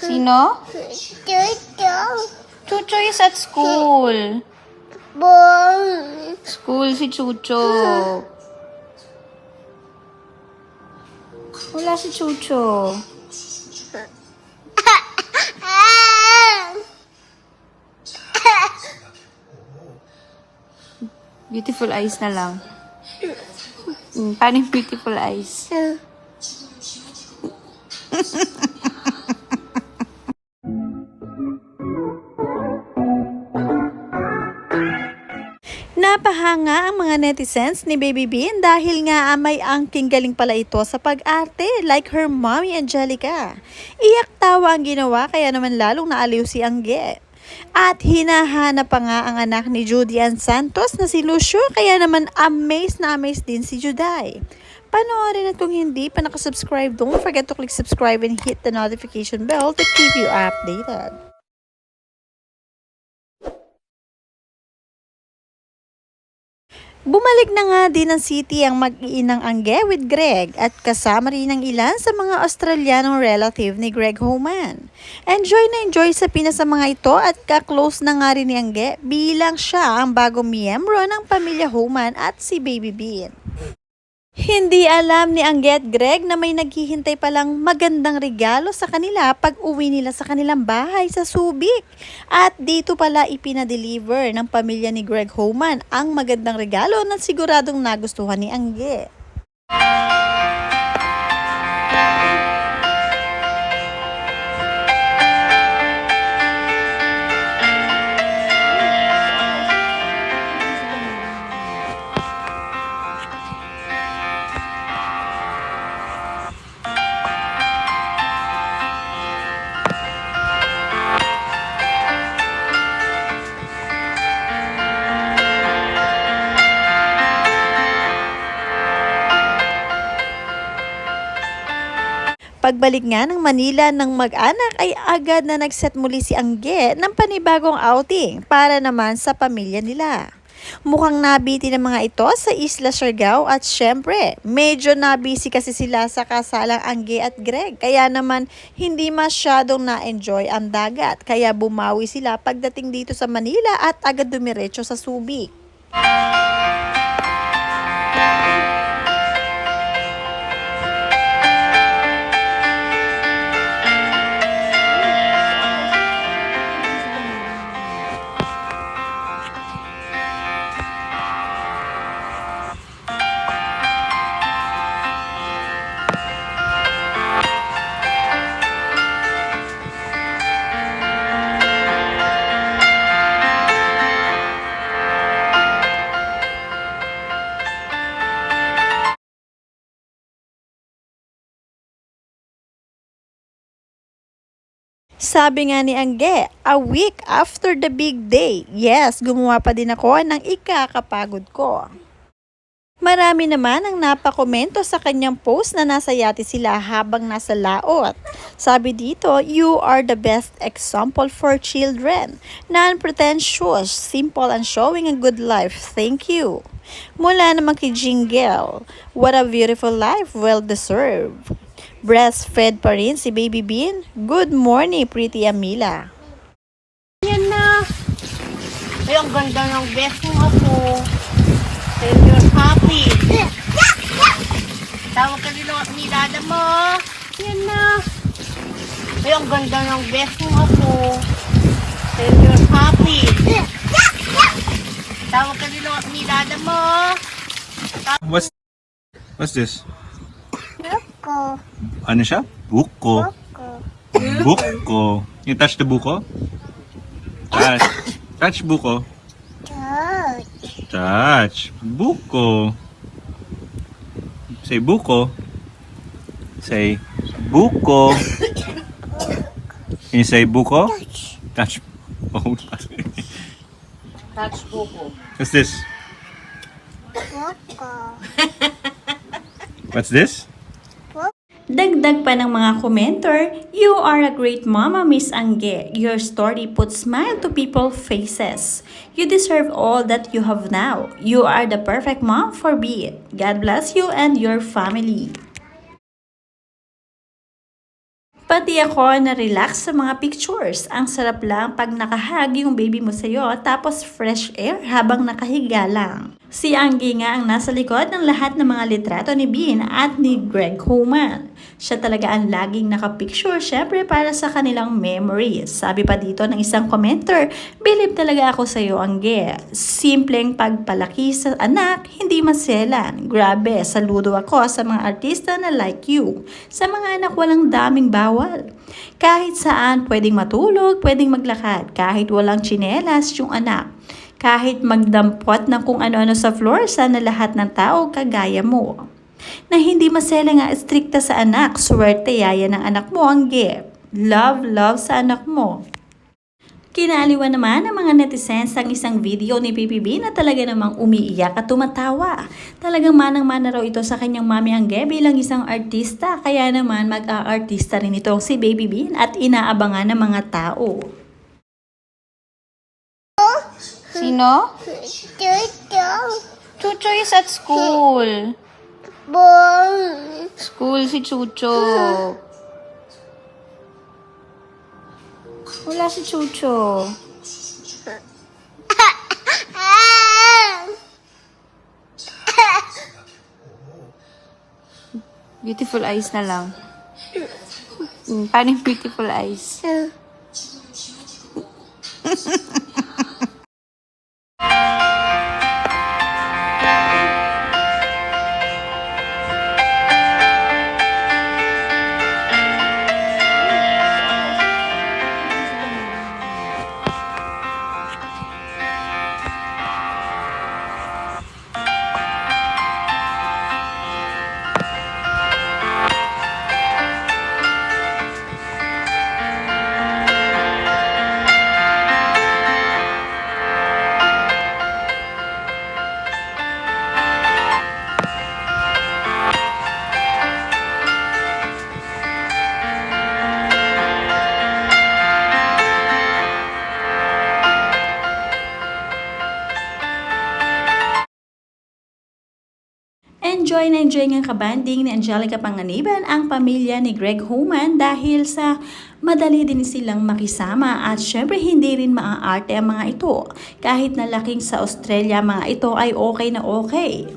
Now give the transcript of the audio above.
Sino? Chuchu. Chucho is at school. Bong. School si Chucho. Wala si Chucho. Beautiful eyes na lang. Mm, paano yung beautiful eyes? Napahanga ang mga netizens ni Baby Bean dahil nga may angking galing pala ito sa pag-arte like her mommy Angelica. Iyak tawa ang ginawa kaya naman lalong naaliw si Angge. At hinahanap pa nga ang anak ni Judy Ann Santos na si Lucio kaya naman amazed na amazed din si Juday. Panoorin at kung hindi pa nakasubscribe, don't forget to click subscribe and hit the notification bell to keep you updated. Bumalik na nga din ng city ang mag-iinang Angge with Greg at kasama rin ng ilan sa mga Australianong relative ni Greg Homan. Enjoy na enjoy sa Pinas sa mga ito at ka-close na nga rin ni Angge bilang siya ang bagong miyembro ng pamilya Homan at si Baby Bean. Hindi alam ni Angge at Greg na may naghihintay palang magandang regalo sa kanila pag uwi nila sa kanilang bahay sa Subic. At dito pala ipinadeliver ng pamilya ni Greg Homan ang magandang regalo na siguradong nagustuhan ni Angge. Pagbalik nga ng Manila ng mag-anak ay agad na nagset muli si Angge ng panibagong outing para naman sa pamilya nila. Mukhang nabiti ng mga ito sa Isla Siargao at syempre, medyo nabisi kasi sila sa kasalang Angge at Greg. Kaya naman hindi masyadong na-enjoy ang dagat. Kaya bumawi sila pagdating dito sa Manila at agad dumiretso sa Subic. Sabi nga ni Angge, a week after the big day, yes, gumawa pa din ako ng ikakapagod ko. Marami naman ang napakomento sa kanyang post na nasa yate sila habang nasa laot. Sabi dito, you are the best example for children. Non-pretentious, simple and showing a good life. Thank you. Mula naman kay Jingle, what a beautiful life, well deserved. Breastfed pa rin si Baby Bean. Good morning, pretty Amila. Yan na. Ay, ang ganda ng best mo ako. Tell you're happy. Tawag ka nila ni dada mo. Yan na. Ay, ang ganda ng best mo ako. Tell you're happy. Tawag ka nila ni dada mo. What's What's this? Ko. Ano siya? Buko. Ko. Buko. You touch the buko? Touch. Touch buko. Touch. Touch. Buko. Say buko. Say buko. Can you say buko? Touch. Oh, Touch buko. what's this? Buko. What's this? Dagdag pa ng mga commenter, You are a great mama, Miss Angge. Your story puts smile to people's faces. You deserve all that you have now. You are the perfect mom for it. God bless you and your family. Pati ako na-relax sa mga pictures. Ang sarap lang pag nakahag yung baby mo sa'yo tapos fresh air habang nakahiga lang. Si Anggi nga ang nasa likod ng lahat ng mga litrato ni Bean at ni Greg Homan. Siya talaga ang laging nakapicture syempre para sa kanilang memories. Sabi pa dito ng isang commenter, Believe talaga ako sa iyo, Angge. Simpleng pagpalaki sa anak, hindi maselan. Grabe, saludo ako sa mga artista na like you. Sa mga anak walang daming bawal. Kahit saan, pwedeng matulog, pwedeng maglakad. Kahit walang tsinelas yung anak. Kahit magdampot ng kung ano-ano sa floor, sana lahat ng tao kagaya mo. Na hindi masela nga strikta sa anak, swerte yaya ng anak mo ang gift. Love, love sa anak mo. Kinaliwan naman ng mga netizens ang isang video ni PPB na talaga namang umiiyak at tumatawa. Talagang manang-mana raw ito sa kanyang mami ang bilang isang artista. Kaya naman mag-aartista rin ito si Baby Bean at inaabangan ng mga tao. Sino? Chuchu. Chucho is at school. Boy. School si Chucho. Wala si Chucho. Beautiful eyes na lang. Hmm, paano beautiful eyes? Enjoy na enjoy ng kabanding ni Angelica Panganiban ang pamilya ni Greg Homan dahil sa madali din silang makisama at syempre hindi rin maaarte ang mga ito. Kahit na laking sa Australia mga ito ay okay na okay.